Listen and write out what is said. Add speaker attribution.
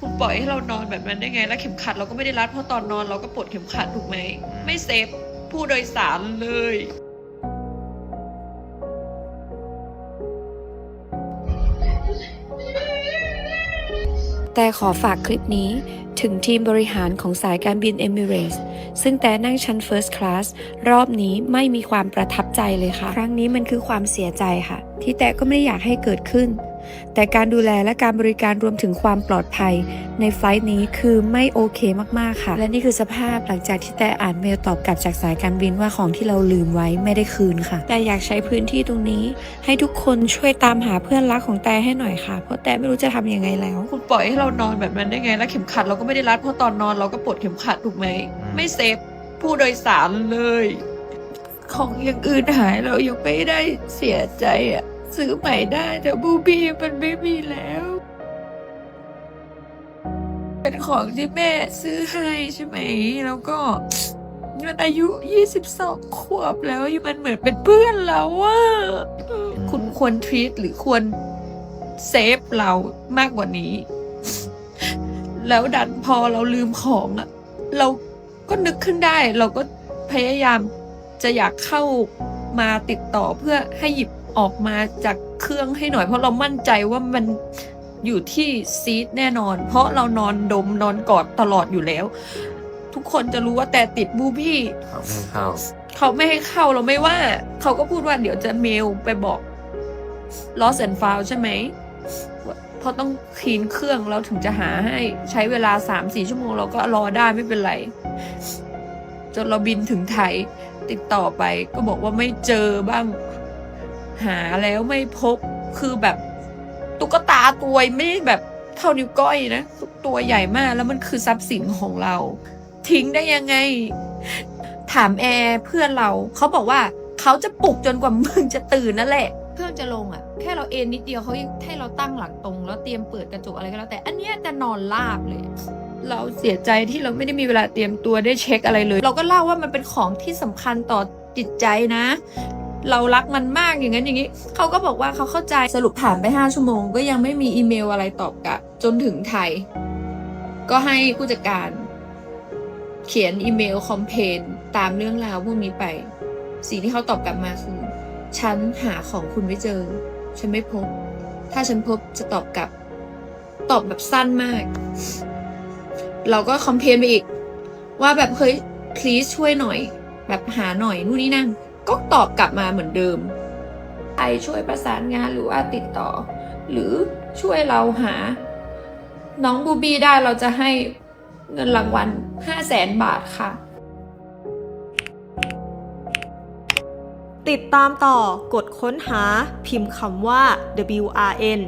Speaker 1: คุณปล่อยให้เรานอนแบบนั้นได้ไง แล้วเข็มขัดเราก็ไม่ได้รัดเพราะตอนนอนเราก็ปลดเข็มขัดถูกไหม ไม่เซฟผู้โดยสารเลย
Speaker 2: แต่ขอฝากคลิปนี้ถึงทีมบริหารของสายการบิน Emirates ซึ่งแต่นั่งชั้น First Class รอบนี้ไม่มีความประทับใจเลยค่ะ ครั้งนี้มันคือความเสียใจค่ะ ที่แต่ก็ไม่ได้อยากให้เกิดขึ้น แต่การดูแลและการบริการรวมถึงความปลอดภัย ในไฟลท์นี้คือไม่โอเคมากๆค่ะ และนี่คือสภาพหลังจากที่แต่อ่านเมลตอบกลับจากสายการบินว่าของที่เราลืมไว้ไม่ได้คืนค่ะ แต่อยากใช้พื้นที่ตรงนี้ ให้ทุกคนช่วยตามหาเพื่อนรักของแต่ให้หน่อยค่ะ เพราะแต่ไม่รู้จะทำยังไงแล้ว
Speaker 1: คุณปล่อยให้เรานอนแบบนั้นได้ไง แล้วเข็มขัดเราก็ไม่ได้รัดเพราะตอนนอนเราก็ปลดเข็มขัดถูกไหม
Speaker 3: อืม
Speaker 1: ไม่เซฟผู้โดยสารเลย ของอย่างอื่นหายเรายังไม่ได้เสียใจอะ ซื้อใหม่ได้ แต่บูบี้มันไม่มีแล้ว เป็นของที่แม่ซื้อให้ใช่ไหม แล้วก็มันอายุ22ขวบแล้วมันเหมือนเป็นเพื่อนเราว่าคุณควรทรีตหรือควรเซฟเรามากกว่านี้ แล้วดันพอเราลืมของอะเราก็นึกขึ้นได้ เราก็พยายามจะอยากเข้ามาติดต่อเพื่อให้หยิบ ออกมาจากเครื่องให้หน่อย เพราะเรามั่นใจว่ามันอยู่ที่ซีทแน่นอน เพราะเรานอนดมนอนกอดตลอดอยู่แล้ว ทุกคนจะรู้ว่าแต่ติดบูบี้
Speaker 3: เขาไม่เข้า
Speaker 1: เขาไม่ให้เข้าเราไม่ว่า เขาก็พูดว่าเดี๋ยวจะเมลไปบอก lost and found ใช่ไหมเพราะต้องคลีนเครื่องเราถึงจะหาให้ใช้เวลาสามสี่ชั่วโมงเราก็รอได้ไม่เป็นไร จนเราบินถึงไทยติดต่อไปก็บอกว่าไม่เจอบ้าง หาแล้วไม่พบคือแบบตุ๊กตาตัวไม่ได้แบบเท่านิ้วก้อยนะตัวใหญ่มากแล้วมันคือทรัพย์สินของเรา ทิ้งได้ยังไง ถามแอร์เพื่อนเราเขาบอกว่าเขาจะปลุกจนกว่ามึงจะตื่นนั่นแหละ
Speaker 4: เครื่องจะลงอะ แค่เราเอนนิดเดียวเขายังให้เราตั้งหลังตรง แล้วเตรียมเปิดกระจกอะไรก็แล้ว แต่อันเนี้ยจะนอนราบเลย
Speaker 1: เราเสียใจที่เราไม่ได้มีเวลาเตรียมตัวได้เช็คอะไรเลย เราก็เล่าว่ามันเป็นของที่สำคัญต่อจิตใจนะ เรารักมันมากอย่างนั้นอย่างนี้เขาก็บอกว่าเขาเข้าใจสรุปผ่านไป 5 ชั่วโมง ก็ยังไม่มีอีเมลอะไรตอบกลับจนถึงไทย ก็ให้ผู้จัดการ เขียนอีเมลคอมเพนตามเรื่องราวพวกนี้ไป สิ่งที่เขาตอบกลับมาคือ ฉันหาของคุณไม่เจอ ฉันไม่พบ ถ้าฉันพบจะตอบกลับ ตอบแบบสั้นมาก เราก็คอมเพนไปอีก ว่าแบบเฮ้ย please ช่วยหน่อย แบบหาหน่อยนู่นนี่นั่น ก็ตอบกลับมาเหมือนเดิมใครช่วยประสานงานหรือว่าติดต่อ หรือช่วยเราหา น้องบูบี้ได้เราจะให้เงินรางวัล5 0 0แสนบาทค่ะ
Speaker 5: ติดตามต่อกดค้นหาพิมพ์คำว่า WRN